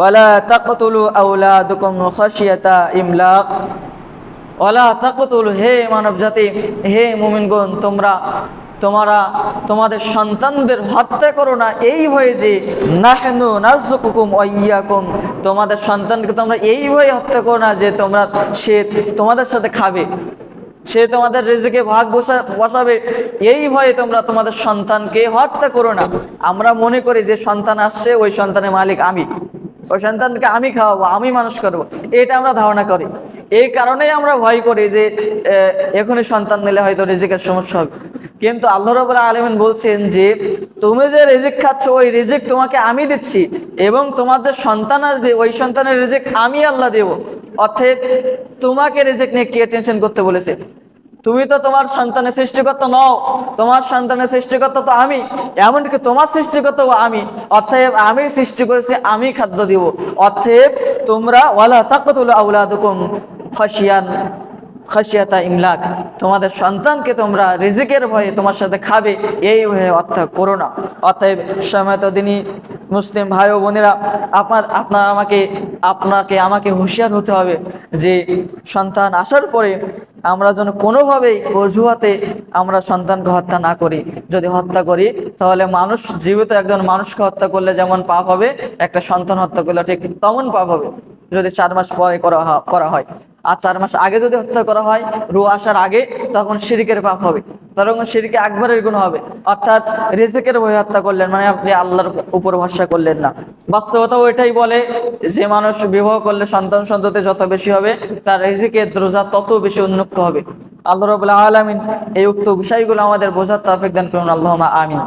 ওয়ালা তাকতুলু আউলাদুকুম খাশিয়াতা ইমলাক। ওয়ালা তাকতুল হে মানব জাতি হে মুমিনগণ, তোমরা তোমরা তোমাদের সন্তানদের হত্যা করো না, এই ভয়ে যে নাহনু নাজুকুকুম ওয়াইয়াকুম তোমাদের সন্তানকে তোমরা এই ভয়ে হত্যা করো না যে তোমরা, সে তোমাদের সাথে খাবে। সে তোমাদের রেজেকে ভাগ বসা, বসাবে, এই ভয়ে তোমরা তোমাদের সন্তানকে হত্যা করো না। আমরা মনে করি যে সন্তান আসছে, ওই সন্তানের মালিক আমি। ওই সন্তানকে আমি খাওয়াবো, আমি মানুষ করব। এটা আমরা ধারণা করি। এই কারণেই আমরা ভয় করি যে এখনই সন্তান নিলে হয়তো রিজিকের সমস্যা হবে। কিন্তু আল্লাহ রবুল্লাহ আলমিন বলছেন যে, তুমি যে রিজিক খাচ্ছ, ওই রিজিক তোমাকে আমি দিচ্ছি এবং তোমার যে সন্তান আসবে, ওই সন্তানের রিজিক আমি আল্লাহ দেব। অর্থে তোমাকে রিজিক নিয়ে কে টেনশন করতে বলেছে? তুমি তো তোমার সন্তানের সৃষ্টিকর্তা নও, তোমার সন্তানের সৃষ্টিকর্তা তো আমি, এমনকি তোমার সৃষ্টিকর্তাও আমি, অতএব আমি সৃষ্টি করেছি, আমি খাদ্য দিব। অতএব তোমরা, ওয়ালা তাকতুল আউলাদুকুম খাসিয়ান খাসিয়াতা ইমলাক, তোমাদের সন্তানকে তোমরা রিজিকের ভয়ে তোমার সাথে খাবে, এই ভয়ে হত্যা করো না। অতএব সময়ত দিনই মুসলিম ভাই ও বোনেরা, আপনার আপনার আমাকে, আপনাকে, আমাকে হুঁশিয়ার হতে হবে যে সন্তান আসার পরে আমরা যেন কোনোভাবেই অজুহাতে আমরা সন্তানকে হত্যা না করি। যদি হত্যা করি, তাহলে মানুষ, জীবিত একজন মানুষকে হত্যা করলে যেমন পাপ হবে, একটা সন্তান হত্যা করলে ঠিক তেমন পাপ হবে। যদি চার মাস পরে করা করা হয়। আর চার মাস আগে যদি হত্যা করা হয় রু আসার আগে, তখন শিরিকের পাপ হবে। তখন শিরকে আকবরের গুণ হবে। অর্থাৎ রেজেকের বই হত্যা করলেন মানে আপনি আল্লাহর উপর ভরসা করলেন না। বাস্তবতা ওইটাই বলে যে মানুষ বিবাহ করলে সন্তান সন্ততি যত বেশি হবে, তার রেজেকের দ্রোজা তত বেশি উন্মুক্ত হবে। আল্লাহ রবুল্লাহ আলমিন এই উক্ত বিষয়গুলো আমাদের বোঝার তাফেক দেন করুন। আল্লাহ আমিন।